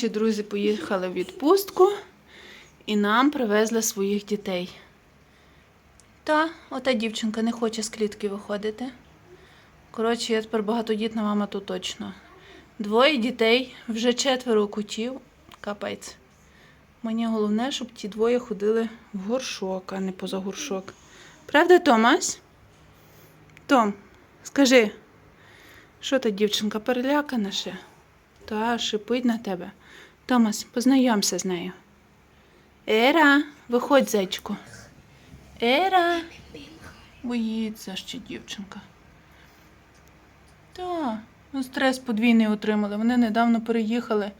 Наші друзі поїхали в відпустку і нам привезли своїх дітей. Та, ота дівчинка не хоче з клітки виходити. Коротше, я тепер багатодітна мама то точно. Двоє дітей, вже четверо котів. Капець. Мені головне, щоб ті двоє ходили в горшок, а не поза горшок. Правда, Томас? Том, скажи, що та дівчинка перелякана ще? Та шипить на тебе. Томас, познайомся з нею. Ера, виходь, зайчику. Ера. Боїться ще дівчинка. Та, ну стрес подвійний отримали. Вони недавно переїхали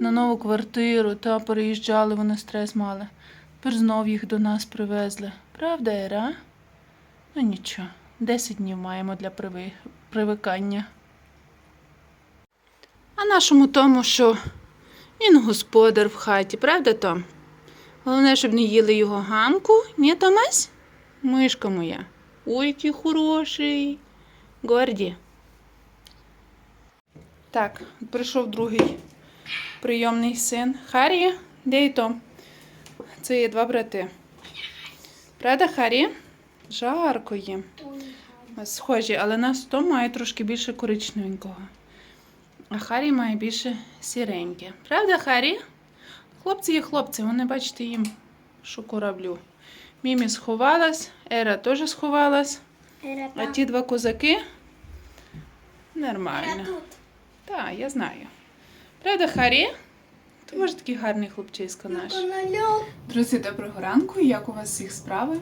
на нову квартиру та переїжджали, вони стрес мали. Тепер знов їх до нас привезли. Правда, Ера? Ну нічого, 10 днів маємо для привикання. А нашому тому, що він господар в хаті, правда, Том? Головне, щоб не їли його гамку. Ні, Томась? Мишка моя. Ой, який хороший. Горді. Так, прийшов другий прийомний син. Харі, де і Том? Це є два брати. Правда, Харі? Жарко їм. Схожі, але нас Том має трошки більше коричневенького. А Харі має більше сіреньке. Правда, Харі? Хлопці є хлопці, вони бачите їм, що кораблю. Мімі сховалась, Ера теж сховалась. А ті два козаки нормально. Так, я знаю. Правда, Харі? Теж такий гарний хлопчисько наш. Друзі, доброго ранку. Як у вас всіх справи?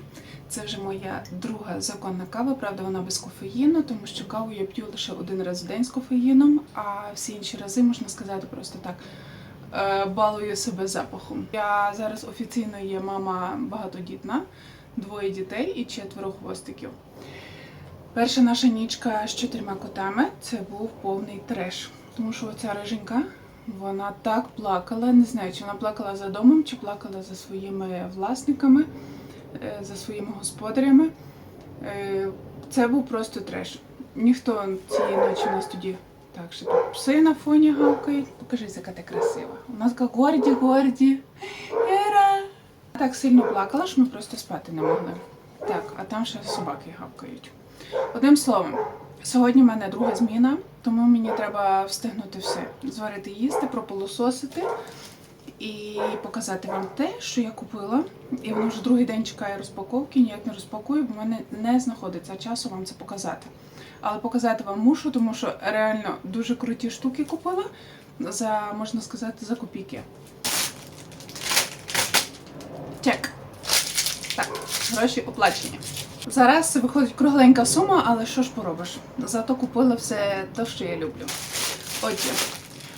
Це вже моя друга законна кава. Правда, вона без кофеїну, тому що каву я п'ю лише один раз в день з кофеїном, а всі інші рази можна сказати просто так. е, Балую себе запахом. Я зараз офіційно є мама багатодітна, двоє дітей і четверо хвостиків. Перша наша нічка з чотирма котами це був повний треш, тому що оця риженька вона так плакала. Не знаю, чи вона плакала за домом, чи плакала за своїми власниками, е, за своїми господарями. Е, Це був просто треш. Ніхто цієї ночі у нас тоді. Так, що тут пси на фоні гавкають. Покажись, яка ти красива. У нас така горді, горді. Ера. Так сильно плакала, що ми просто спати не могли. Так, а там ще собаки гавкають. Одним словом, сьогодні в мене друга зміна, тому мені треба встигнути все. Зварити їсти, прополососити і показати вам те, що я купила. І воно вже другий день чекає розпаковки, ніяк не розпакую, бо в мене не знаходиться часу вам це показати. Але показати вам мушу, тому що реально дуже круті штуки купила за, можна сказати, за копійки. Чек. Так, гроші оплачені. Зараз виходить кругленька сума, але що ж поробиш? Зато купила все те, що я люблю. Отже,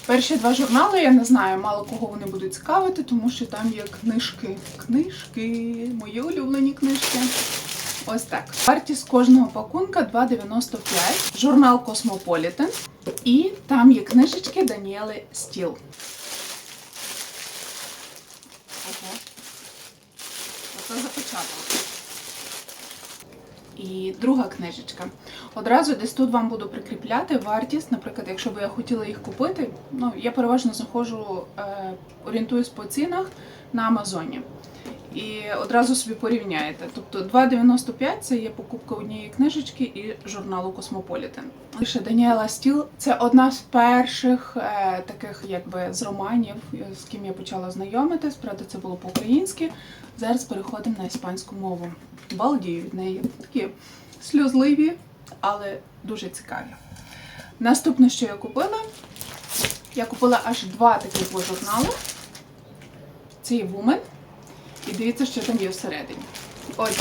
перші два журнали, я не знаю, мало кого вони будуть цікавити, тому що там є книжки. Книжки, мої улюблені книжки. Ось так. Вартість кожного пакунка 2,95. Журнал Космополітен. І там є книжечки Даніели Стіл. Оце запечатало. І друга книжечка. Одразу десь тут вам буду прикріпляти вартість. Наприклад, якщо б я хотіла їх купити, ну я переважно знаходжу, е, орієнтуюсь по цінах на Амазоні. І одразу собі порівняєте. Тобто 2,95 це є покупка однієї книжечки і журналу Космополітен. Лише Даніела Стіл це одна з перших е, таких, якби з романів, з ким я почала знайомитись. Правда, це було по-українськи. Зараз переходимо на іспанську мову. Балдію від неї. Такі сльозливі, але дуже цікаві. Наступне, що я купила, я купила аж два таких журнали. Це є Woman. І дивіться, що там є всередині. Отже,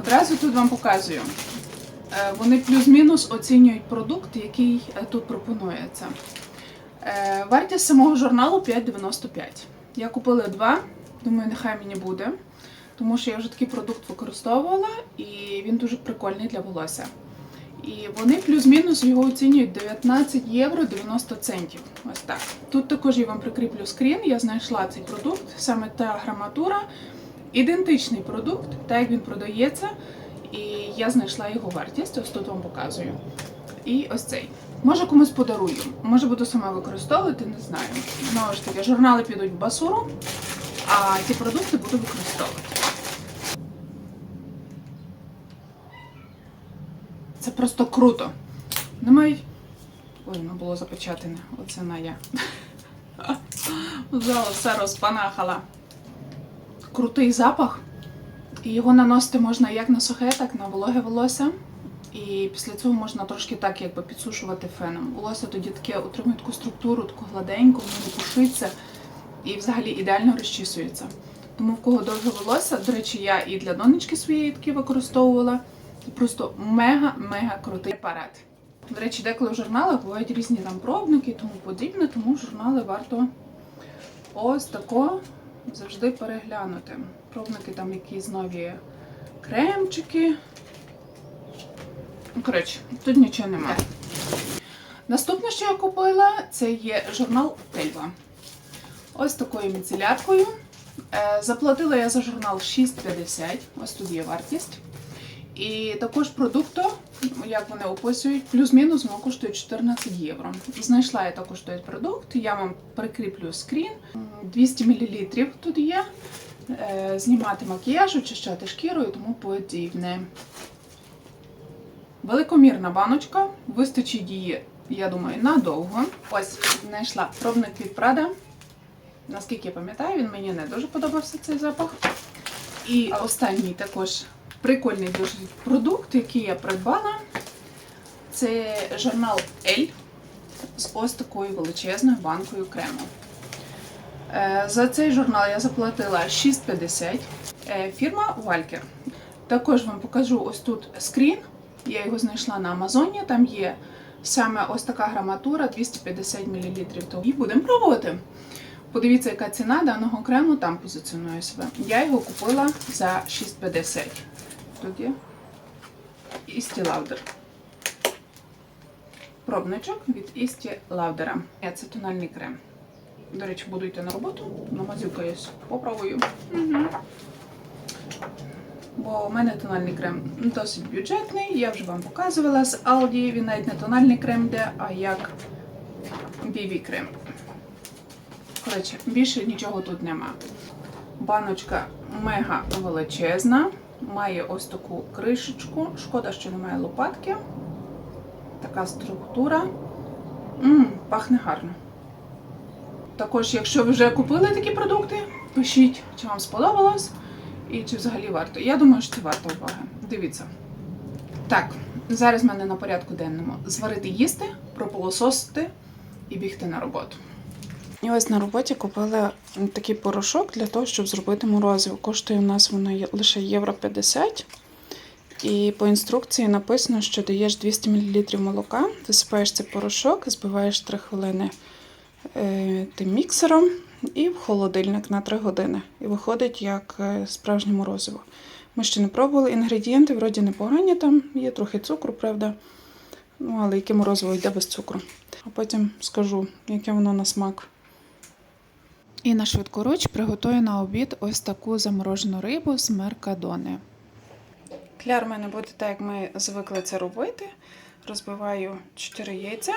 одразу тут вам показую. Е, Вони плюс-мінус оцінюють продукт, який е, тут пропонується. Е, Вартість самого журналу 5,95. Я купила два, думаю, нехай мені буде. Тому що я вже такий продукт використовувала, і він дуже прикольний для волосся. І вони плюс-мінус його оцінюють 19 євро 90 центів. Ось так. Тут також я вам прикріплю скрін. Я знайшла цей продукт, саме та граматура. Ідентичний продукт, так як він продається. І я знайшла його вартість. Ось тут вам показую. І ось цей. Може комусь подарую, може буду сама використовувати, не знаю. Знову ж таки, журнали підуть в басуру, а ті продукти буду використовувати. Просто круто. Немає. Ой, воно було запечатане. Оце на я. Взяла все розпанахала. Крутий запах. І його наносити можна як на сухе, так і на вологе волосся. І після цього можна трошки так якби підсушувати феном. Волосся тоді таке отримує таку структуру, таку гладеньку, воно не пушиться і взагалі ідеально розчісується. Тому в кого довге волосся, до речі, я і для донечки своєї таки використовувала. Просто мега-мега крутий апарат. До речі, деколи в журналах бувають різні там пробники і тому подібне, тому журнали варто ось тако завжди переглянути. Пробники там якісь нові кремчики. Ну, Коротше, тут нічого немає. Наступне, що я купила, це є журнал Тельва. Ось такою міцеляткою. Е, Заплатила я за журнал 6,50. Ось тут є вартість. І також продукту, як вони описують, плюс-мінус воно коштує 14 євро. Знайшла я також той продукт, я вам прикріплю скрін. 200 мл тут є. Е, Знімати макіяж, очищати шкіру і тому подібне. Великомірна баночка, вистачить її, я думаю, надовго. Ось знайшла пробник від Prada. Наскільки я пам'ятаю, він мені не дуже подобався цей запах. І останній також прикольний дуже продукт, який я придбала. Це журнал L з ось такою величезною банкою крему. Е, За цей журнал я заплатила 6,50. Е, Фірма Walker. Також вам покажу ось тут скрін. Я його знайшла на Амазоні. Там є саме ось така граматура 250 мл. І будемо пробувати. Подивіться, яка ціна даного крему там позиціонує себе. Я його купила за 6,50. Є Істі Лаудер. Пробничок від Істі Лаудера. Це тональний крем. До речі, буду йти на роботу, намазюкаюсь, попробую. Угу. Бо у мене тональний крем досить бюджетний, я вже вам показувала з Aldi. Він навіть не тональний крем йде, а як BB крем. Коротше, більше нічого тут нема. Баночка мега величезна, має ось таку кришечку. Шкода, що немає лопатки. Така структура. Мм, пахне гарно. Також, якщо ви вже купили такі продукти, пишіть, чи вам сподобалось і чи взагалі варто. Я думаю, що це варто уваги. Дивіться. Так, зараз в мене на порядку денному зварити їсти, прополососити і бігти на роботу. І ось на роботі купила такий порошок для того, щоб зробити морозиво. Коштує у нас воно лише євро 50. І по інструкції написано, що даєш 200 мл молока, висипаєш цей порошок, збиваєш 3 хвилини е, тим міксером і в холодильник на 3 години. І виходить як е, справжнє морозиво. Ми ще не пробували. Інгредієнти вроді непогані, там є трохи цукру, правда. Ну, але яке морозиво йде без цукру. А потім скажу, яке воно на смак. І на швидкоруч приготую на обід ось таку заморожену рибу з меркадони. Кляр в мене буде так, як ми звикли це робити. Розбиваю 4 яйця.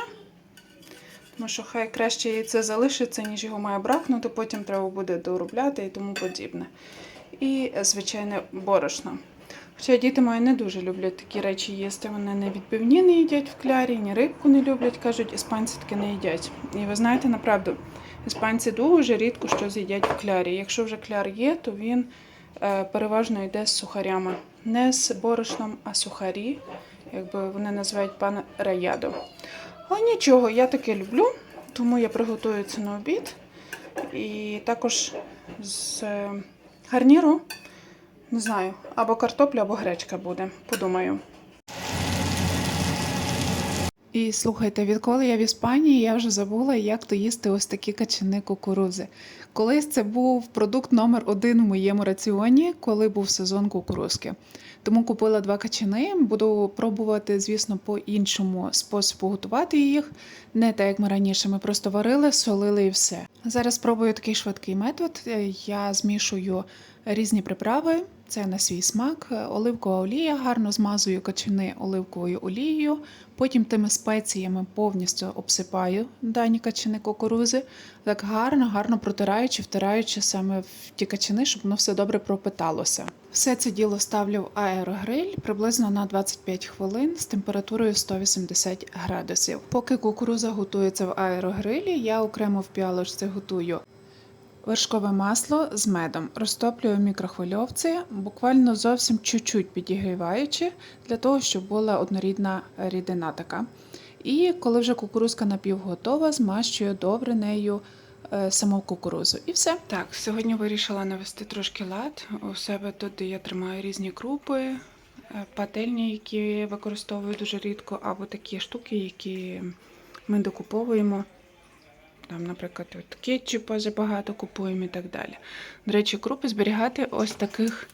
Тому що хай краще яйце залишиться, ніж його має бракнути, потім треба буде доробляти і тому подібне. І, звичайне, борошно. Хоча діти мої не дуже люблять такі речі їсти. Вони не відбивні не їдять в клярі, ні рибку не люблять, кажуть, іспанці таки не їдять. І ви знаєте, направду, іспанці дуже рідко щось їдять в клярі. Якщо вже кляр є, то він е, переважно йде з сухарями. Не з борошном, а сухарі, якби вони називають пан раядо. Але нічого, я таке люблю, тому я приготую це на обід. І також з е, гарніру, не знаю, або картопля, або гречка буде. Подумаю. І слухайте, відколи я в Іспанії, я вже забула, як то їсти ось такі качани кукурузи. Колись це був продукт номер один у моєму раціоні, коли був сезон кукурузки. Тому купила два качани. Буду пробувати, звісно, по іншому способу готувати їх. Не так, як ми раніше. Ми просто варили, солили і все. Зараз спробую такий швидкий метод. Е, Я змішую різні приправи. Це на свій смак. Оливкова олія, гарно змазую качани оливковою олією. Потім тими спеціями повністю обсипаю дані качани кукурузи. Так гарно, гарно протираючи, втираючи саме в ті качани, щоб воно все добре пропиталося. Все це діло ставлю в аерогриль приблизно на 25 хвилин з температурою 180 градусів. Поки кукуруза готується в аерогрилі, я окремо в піалочці готую Вершкове масло з медом розтоплюю в мікрохвильовці, буквально зовсім чуть-чуть підігріваючи, для того, щоб була однорідна рідина така. І коли вже кукурузка напівготова, змащую добре нею е, саму кукурузу. І все. Так, сьогодні вирішила навести трошки лад. У себе тут я тримаю різні крупи, е, пательні, які використовую дуже рідко, або такі штуки, які ми докуповуємо. Там, наприклад, от кетчупа забагато купуємо і так далі. До речі, крупи зберігати ось в таких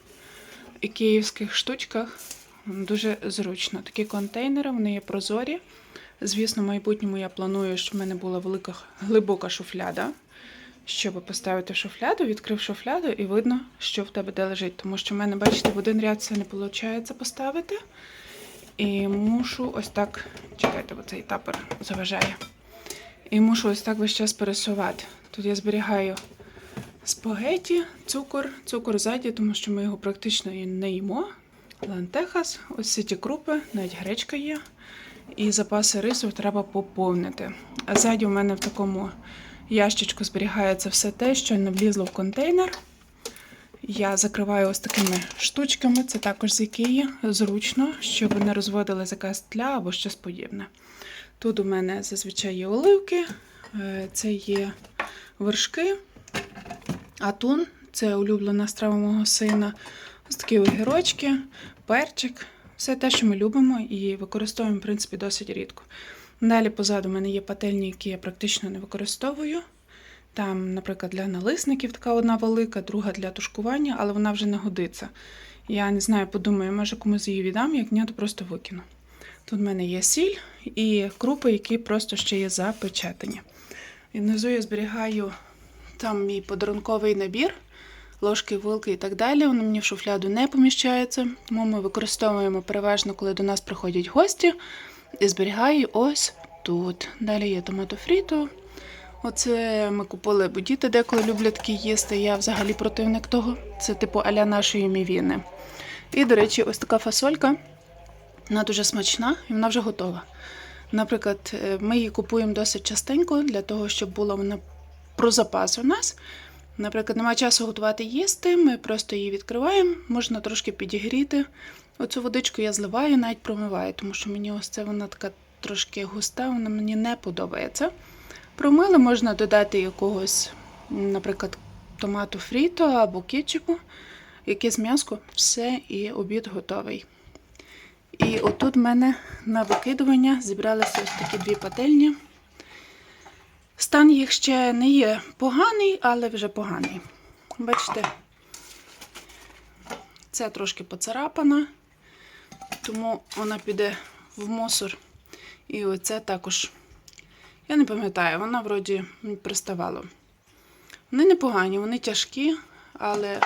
київських штучках дуже зручно. Такі контейнери, вони є прозорі. Звісно, в майбутньому я планую, щоб в мене була велика глибока шуфляда. Щоб поставити шуфляду, відкрив шуфляду і видно, що в тебе де лежить. Тому що в мене, бачите, в один ряд це не виходить поставити. І мушу ось так. Чекайте, бо цей тапер заважає. І мушу ось так весь час пересувати. Тут я зберігаю спагеті, цукор, цукор ззаді, тому що ми його практично і не їмо. Лантехас, ось ці ті крупи, навіть гречка є. І запаси рису треба поповнити. А ззаді у мене в такому ящичку зберігається все те, що не влізло в контейнер. Я закриваю ось такими штучками, це також з Ікеї, зручно, щоб не розводилась якась тля або щось подібне. Тут у мене зазвичай є оливки, е, це є вершки, атун це улюблена страва мого сина. Ось такі огірочки, перчик. Все те, що ми любимо і використовуємо, в принципі, досить рідко. Далі позаду у мене є пательні, які я практично не використовую. Там, наприклад, для налисників така одна велика, друга для тушкування, але вона вже не годиться. Я не знаю, подумаю, може комусь її віддам, як ні, то просто викину. Тут в мене є сіль і крупи, які просто ще є запечатані. І внизу я зберігаю там мій подарунковий набір, ложки, вилки і так далі. Вони мені в шуфляду не поміщаються, тому ми використовуємо переважно, коли до нас приходять гості. І зберігаю ось тут. Далі є томато фріто. Оце ми купили, бо діти деколи люблять такі їсти. Я взагалі противник того. Це типу аля нашої мівіни. І, до речі, ось така фасолька. Вона дуже смачна і вона вже готова. Наприклад, е, ми її купуємо досить частенько для того, щоб була вона про запас у нас. Наприклад, немає часу готувати їсти, ми просто її відкриваємо, можна трошки підігріти. Оцю водичку я зливаю, навіть промиваю, тому що мені ось це вона така трошки густа, вона мені не подобається. Промили, можна додати якогось, наприклад, томату фріто або кетчупу, якесь м'яско, все, і обід готовий. І отут в мене на викидування зібралися ось такі дві пательні. Стан їх ще не є поганий, але вже поганий. Бачите, це трошки поцарапана, тому вона піде в мусор. І оце також, я не пам'ятаю, вона вроді приставала. Вони непогані, вони тяжкі, але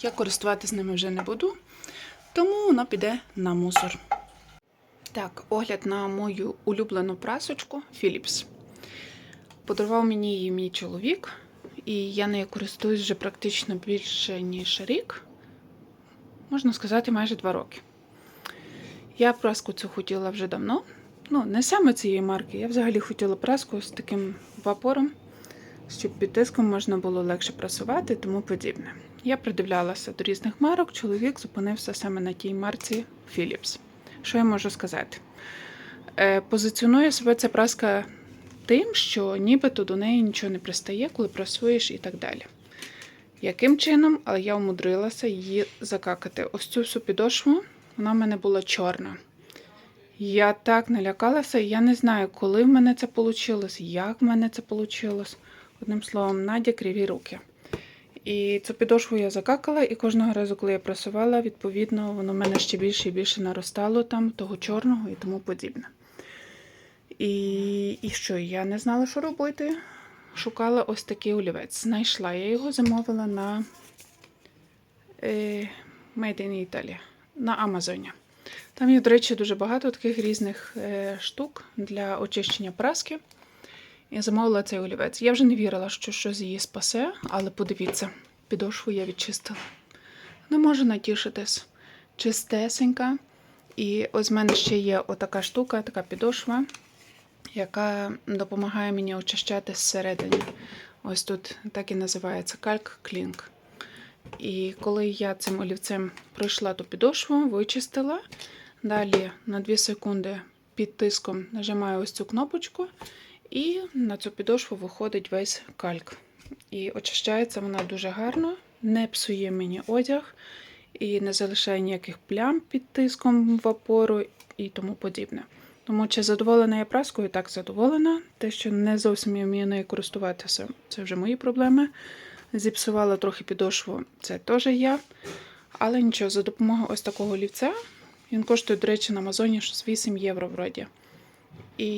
я користуватися ними вже не буду, тому вона піде на мусор. Так, огляд на мою улюблену прасочку Philips. Подарував мені її мій чоловік, і я нею користуюсь вже практично більше, ніж рік. Можна сказати, майже два роки. Я праску цю хотіла вже давно. Ну, не саме цієї марки. Я взагалі хотіла праску з таким вапором, щоб під тиском можна було легше прасувати і тому подібне. Я придивлялася до різних марок, чоловік зупинився саме на тій марці Philips. Що я можу сказати? Е, Позиціонує себе ця праска тим, що нібито до неї нічого не пристає, коли прасуєш і так далі. Яким чином, але я умудрилася її закакати. Ось цю всю підошву, вона в мене була чорна. Я так налякалася, я не знаю, коли в мене це вийшло, як в мене це вийшло. Одним словом, Надя криві руки. І цю підошву я закакала, і кожного разу, коли я прасувала, відповідно, воно в мене ще більше і більше наростало там, того чорного і тому подібне. І і що, я не знала, що робити. Шукала ось такий олівець. Знайшла я його, замовила на е, Made in Italy на Амазоні. Там є, до речі, дуже багато таких різних е, штук для очищення праски. Я замовила цей олівець. Я вже не вірила, що щось її спасе, але подивіться, підошву я відчистила. Не можу натішитись. Чистесенька. І ось в мене ще є отака штука, така підошва, яка допомагає мені очищати зсередини. Ось тут так і називається кальк клінк. І коли я цим олівцем пройшла ту підошву, вичистила. Далі на 2 секунди під тиском нажимаю ось цю кнопочку, і на цю підошву виходить весь кальк. І очищається вона дуже гарно, не псує мені одяг і не залишає ніяких плям під тиском вапору і тому подібне. Тому чи задоволена я праскою? Так, задоволена. Те, що не зовсім я вмію нею користуватися, це вже мої проблеми. Зіпсувала трохи підошву, це теж я. Але нічого, за допомогою ось такого олівця. Він коштує, до речі, на Амазоні щось 8 євро вроді. І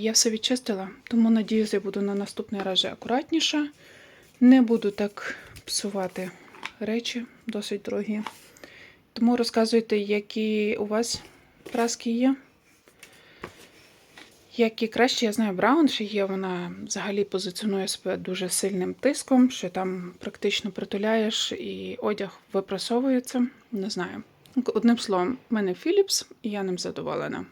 я все відчистила, тому надіюсь, я буду на наступний раз акуратніша. Не буду так псувати речі, досить дорогі. Тому розказуйте, які у вас праски є. Які краще, я знаю, Браун ще є, вона взагалі позиціонує себе дуже сильним тиском, що там практично притуляєш і одяг випрасовується. Не знаю. Одним словом, в мене Philips, і я ним задоволена.